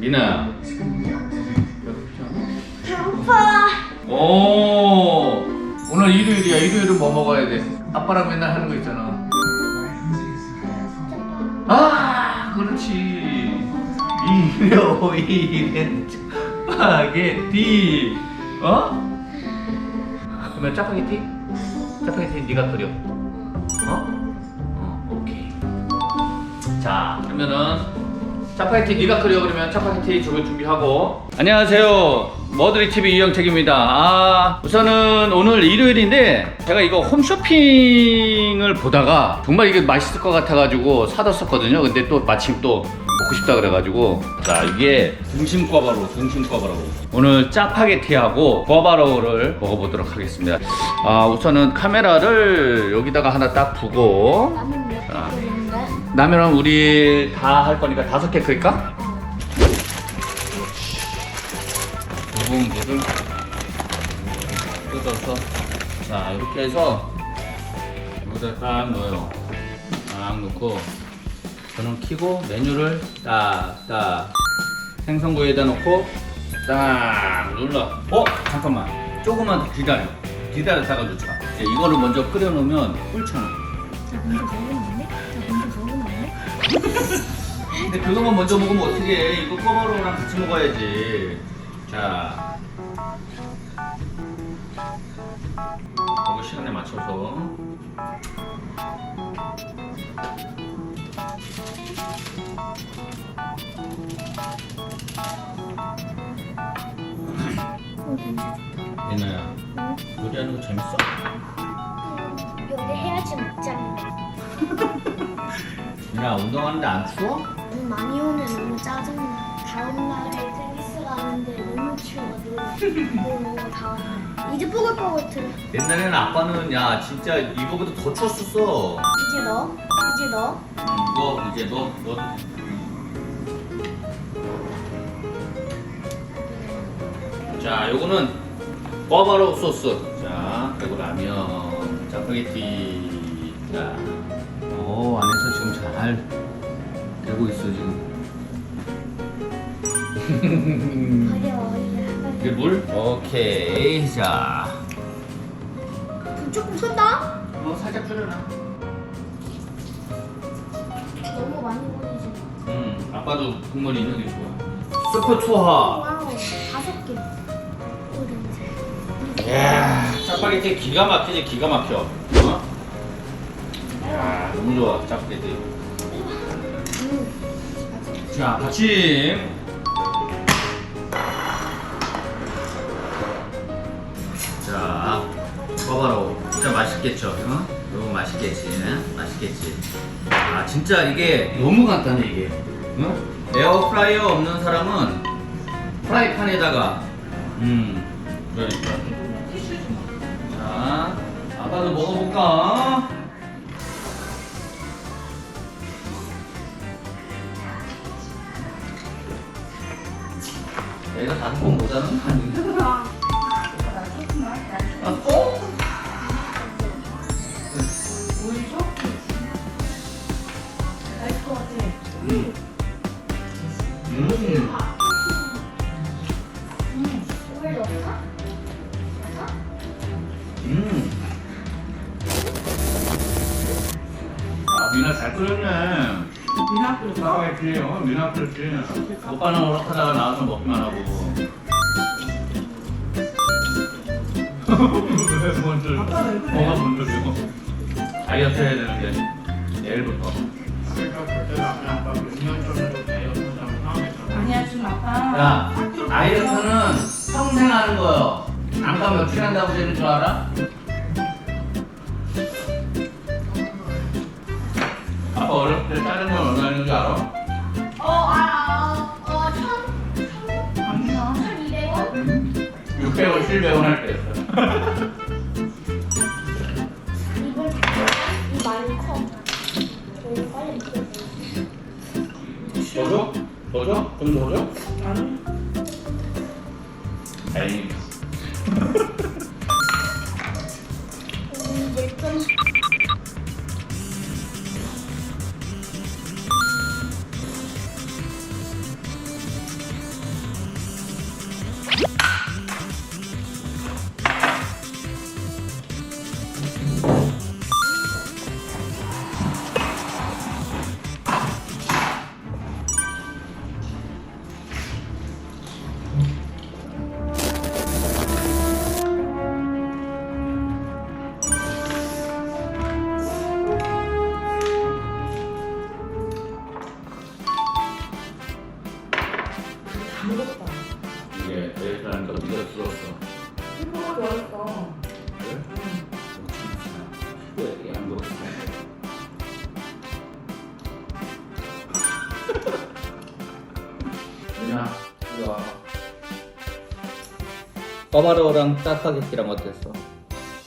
이나야. 배고파. 오 오늘 일요일이야. 일요일은 뭐 먹어야 돼? 아빠랑 맨날 하는 거 있잖아. 아 그렇지. 일요일엔 짜파게티. 어? 그러면 짜파게티? 짜파게티 네가 끓여. 어? 어 오케이. 자 그러면은 짜파게티 네가 끓여 그러면 짜파게티 저거 준비하고. 안녕하세요. 머드리 TV 이영택입니다. 아 우선은 오늘 일요일인데 제가 이거 홈쇼핑을 보다가 정말 이게 맛있을 것 같아가지고 사뒀었거든요. 근데 또 마침 또 먹고 싶다 그래가지고. 자 이게 등심 꿔바로 등심 꿔바로. 오늘 짜파게티하고 꿔바로우를 먹어보도록 하겠습니다. 아 우선은 카메라를 여기다가 하나 딱 두고. 아. 개 끓는데? 라면은 우리 다 할 거니까 다섯 개 끓일까? 두분 물을 뜯어서. 자 이렇게 해서 여기다 딱 넣어요. 딱 넣고 저는 키고 메뉴를 딱딱 생선구이에다 넣고 딱 눌러. 어? 잠깐만. 조금만 더 기다려. 기다렸다가 넣자 이제 이거를 먼저 끓여 놓으면 꿀잖아 근데 그거만 먼저 먹으면 어떻게 해? 이거 꼬바로우랑 같이 먹어야지. 자. 이거 시간에 맞춰서. 예나야, 응? 요리하는 거 재밌어? 요리 해야지 먹잖 아. 예나, 운동하는데 안 추워? 응, 많이 오면 너무 짜증나. 다음 날에 테니스 가는데 너무 추워가지고 뭐 다음날 이제 뽀글뽀글해. 옛날에는 아빠는 야 진짜 이거보다 더 추웠었어. 이제 너? 이제 너? 음, 이거 이제 너 너. 자, 요거는 꿔바로 소스. 자, 그리고 라면, 짜파게티. 자, 잘 되고 있어 지금. 어려 이게 물? 오케이. 자, 불 조금 쏜다? 뭐 살짝 줄여놔. 너무 많이 보이지 마. 음, 아빠도 국물이 있는 게 좋아. 스프 투하. 와우, 다섯 개. 오렌지. 이야, 짜파게티 기가 막히지 기가 막혀. 어? 야, 너무 좋아 짜파게티. 음. 자, 받침. 자, 봐봐라. 진짜 맛있겠죠? 어? 너무 맛있겠지? 맛있겠지? 아, 진짜 이게 너무 간단해, 이게. 어? 에어프라이어 없는 사람은 프라이팬에다가, 음, 그러니까. 자, 아빠도 먹어볼까? 내가 번 모자는 거 아닌가? 아, 또? 음. 음. 아, 미나 잘 끓였네. 미나끓 나와야지. 어, 미나 끓였지. 오빠는 오락하다가 나와서 먹기만 하고. 왜 먼저? 뭐가 먼저 주고? 다이어트 해야 되는데 내일부터. 아니야 지금 아빠 야, 다이어트는 평생 하는 거요. 안가 며칠 한다고 되는 줄 알아? 600원, 700원 할 때였어. 이걸 이 많이 커. 저희 빨리 먹어. 더 줘? 더 줘? 좀더 줘? 아니 다행이다. 까바로우랑 짜파게티랑 어땠어?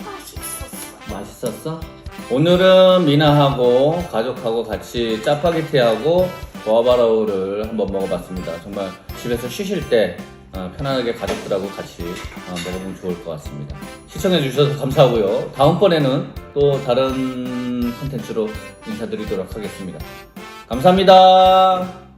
맛있었어. 맛있었어? 오늘은 미나하고 가족하고 같이 짜파게티하고 보아바로우를 한번 먹어봤습니다. 정말 집에서 쉬실 때 어, 편안하게 가족들하고 같이 어, 먹으면 좋을 것 같습니다. 시청해주셔서 감사하고요. 다음번에는 또 다른 콘텐츠로 인사드리도록 하겠습니다. 감사합니다.